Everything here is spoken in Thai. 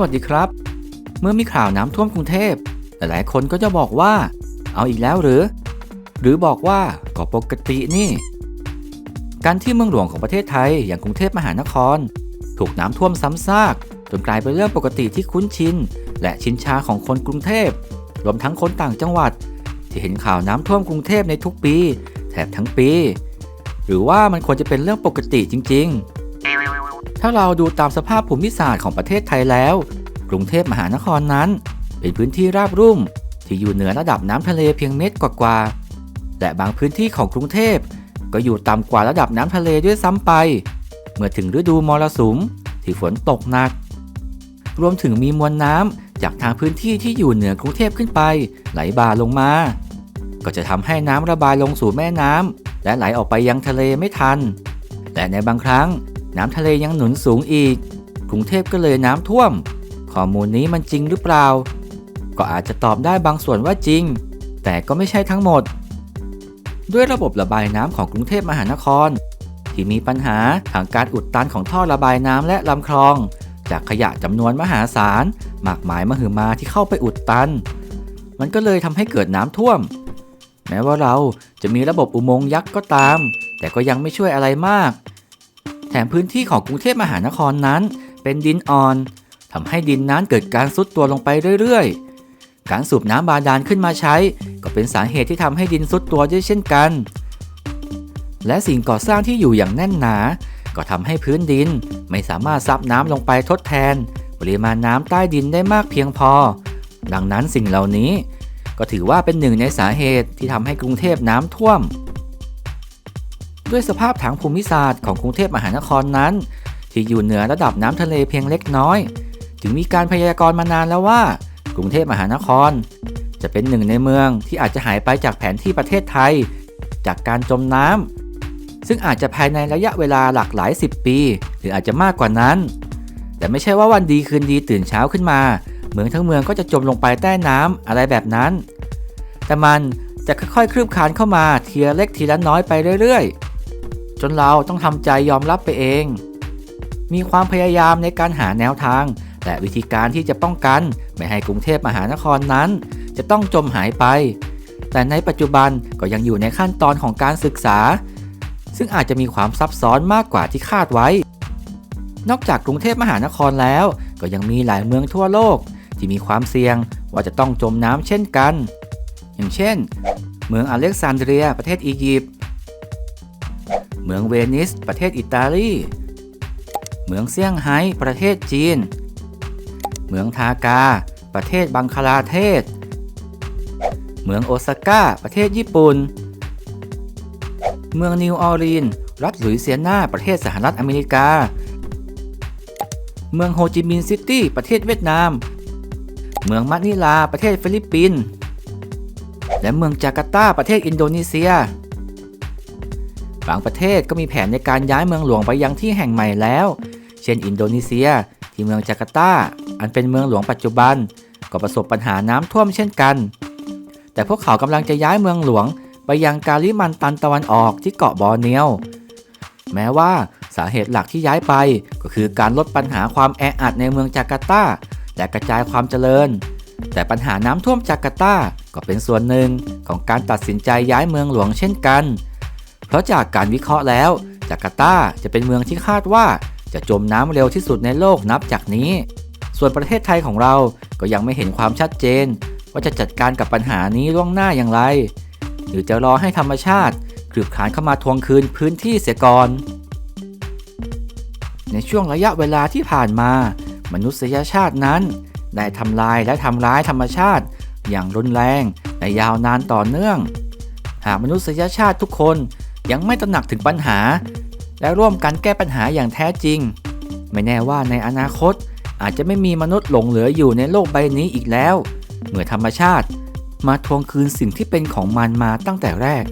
วัสดีครับ เมื่อมีข่าวน้ำท่วมกรุงเทพหลายคนก็จะบอกว่า เอาอีกแล้วหรือ หรือบอกว่าก็ปกตินี่ การที่เมืองหลวงของประเทศไทยอย่างกรุงเทพมหานคร ถูกน้ำท่วมซ้ำซากจนกลายเป็นเรื่องปกติที่คุ้นชิน และชินชาของคนกรุงเทพรวมทั้งคนต่างจังหวัด ที่เห็นข่าวน้ำท่วมกรุงเทพในทุกปีแถบทั้งปี หรือว่ามันควรจะเป็นเรื่องปกติจริง ๆ ถ้าเราดูตามสภาพภูมิศาสตร์ของประเทศไทยแล้ว กรุงเทพมหานครนั้น เป็นพื้นที่ราบรุ่ม ที่อยู่เหนือระดับน้ำทะเลเพียงเมตรกว่าๆและบางพื้นที่ของกรุงเทพก็อยู่ต่ำกว่าระดับน้ำทะเลด้วยซ้ำไป เมื่อถึงฤดูมรสุมที่ฝนตกหนัก รวมถึงมีมวลน้ำจากทางพื้นที่ที่อยู่เหนือกรุงเทพขึ้นไป ไหลบ่าลงมา ก็จะทำให้น้ำระบายลงสู่แม่น้ำและไหลออกไปยังทะเลไม่ทัน แต่ในบางครั้ง น้ำทะเลยังหนุนสูงอีก กรุงเทพก็เลยน้ำท่วม ข้อมูลนี้มันจริงหรือเปล่า ก็อาจจะตอบได้บางส่วนว่าจริง แต่ก็ไม่ใช่ทั้งหมด ด้วยระบบระบายน้ำของกรุงเทพมหานคร ที่มีปัญหาทางการอุดตันของท่อระบายน้ำและลำคลอง จากขยะจำนวนมหาศาลมากมายมหึมาที่เข้าไปอุดตัน มันก็เลยทำให้เกิดน้ำท่วม แม้ว่าเราจะมีระบบอุโมงค์ยักษ์ก็ตาม แต่ก็ยังไม่ช่วยอะไรมาก แถมพื้นที่ของกรุงเทพมหานครนั้น เป็นดินอ่อนทำให้ดินนั้นเกิดการซุดตัวลงไปเรื่อยๆ การสูบน้ำบาดาลขึ้นมาใช้ ก็เป็นสาเหตุที่ทำให้ดินซุดตัวด้วยเช่นกัน และสิ่งก่อสร้างที่อยู่อย่างแน่นหนา ก็ทำให้พื้นดินไม่สามารถซับน้ำลงไปทดแทน ปริมาณน้ำใต้ดินได้มากเพียงพอ ดังนั้นสิ่งเหล่านี้ ก็ถือว่าเป็นหนึ่งในสาเหตุที่ทำให้กรุงเทพน้ำท่วม ด้วยสภาพทางภูมิศาสตร์ของกรุงเทพมหานครนั้น ที่อยู่เหนือระดับน้ำทะเลเพียงเล็กน้อยจึงมีการพยากรณ์มานานแล้วว่า กรุงเทพมหานคร จะเป็นหนึ่งในเมืองที่อาจจะหายไปจากแผนที่ประเทศไทย จากการจมน้ำซึ่งอาจจะภายในระยะเวลาหลากหลาย 10 ปี หรืออาจจะมากกว่านั้น แต่ไม่ใช่ว่าวันดีคืนดีตื่นเช้าขึ้นมา เมืองทั้งเมืองก็จะจมลงไปใต้น้ำอะไรแบบนั้น แต่มันจะค่อยๆคลืบคลานเข้ามาทีละเล็กทีละน้อยไปเรื่อยๆ จนเราต้องทำใจยอมรับไปเอง มีความพยายามในการหาแนวทางและวิธีการที่จะป้องกันไม่ให้กรุงเทพมหานครนั้น จะต้องจมหายไป แต่ในปัจจุบันก็ยังอยู่ในขั้นตอนของการศึกษา ซึ่งอาจจะมีความซับซ้อนมากกว่าที่คาดไว้ นอกจากกรุงเทพมหานครแล้ว ก็ยังมีหลายเมืองทั่วโลก ที่มีความเสี่ยงว่าจะต้องจมน้ำเช่นกัน อย่างเช่น เมืองอเล็กซานเดรียประเทศอียิปต์ เมืองเวนิส ประเทศอิตาลี เมืองเซี่ยงไฮ้ ประเทศจีน เมืองทากา ประเทศบังคลาเทศ เมืองโอซาก้า ประเทศญี่ปุ่น เมืองนิวออร์ลีนส์รัฐหลุยเซียนาประเทศสหรัฐอเมริกา เมืองโฮจิมินห์ซิตี้ ประเทศเวียดนาม เมืองมะนิลา ประเทศฟิลิปปินส์ และเมืองจาการ์ตา ประเทศอินโดนีเซีย บางประเทศก็มีแผนในการย้ายเมืองหลวงไปยังที่แห่งใหม่แล้ว เช่นอินโดนีเซีย ที่เมืองจาการ์ตา อันเป็นเมืองหลวงปัจจุบัน ก็ประสบปัญหาน้ำท่วมเช่นกัน แต่พวกเขากำลังจะย้ายเมืองหลวงไปยังกาลิมันตันตะวันออกที่เกาะบอร์เนียว แม้ว่าสาเหตุหลักที่ย้ายไปก็คือการลดปัญหาความแออัดในเมืองจาการ์ตา และกระจายความเจริญ แต่ปัญหาน้ำท่วมจาการ์ตา ก็เป็นส่วนหนึ่งของการตัดสินใจย้ายเมืองหลวงเช่นกัน เพราะจากการวิเคราะห์แล้ว จาการ์ตาจะเป็นเมืองที่คาดว่าจะจมน้ำเร็วที่สุดในโลกนับจากนี้ ส่วนประเทศไทยของเราก็ยังไม่เห็นความชัดเจน ว่าจะจัดการกับปัญหานี้ล่วงหน้าอย่างไร หรือจะรอให้ธรรมชาติคลืบคลานเข้ามาทวงคืนพื้นที่เสียก่อน ในช่วงระยะเวลาที่ผ่านมา มนุษยชาตินั้นได้ทำลายและทำร้ายธรรมชาติ อย่างรุนแรงและยาวนานต่อเนื่อง หากมนุษยชาติทุกคน ยังไม่ตระหนักถึงปัญหา และร่วมกันแก้ปัญหาอย่างแท้จริง ไม่แน่ว่าในอนาคตอาจจะไม่มีมนุษย์หลงเหลืออยู่ในโลกใบนี้อีกแล้ว เมื่อธรรมชาติ มาทวงคืนสิ่งที่เป็นของมันมาตั้งแต่แรก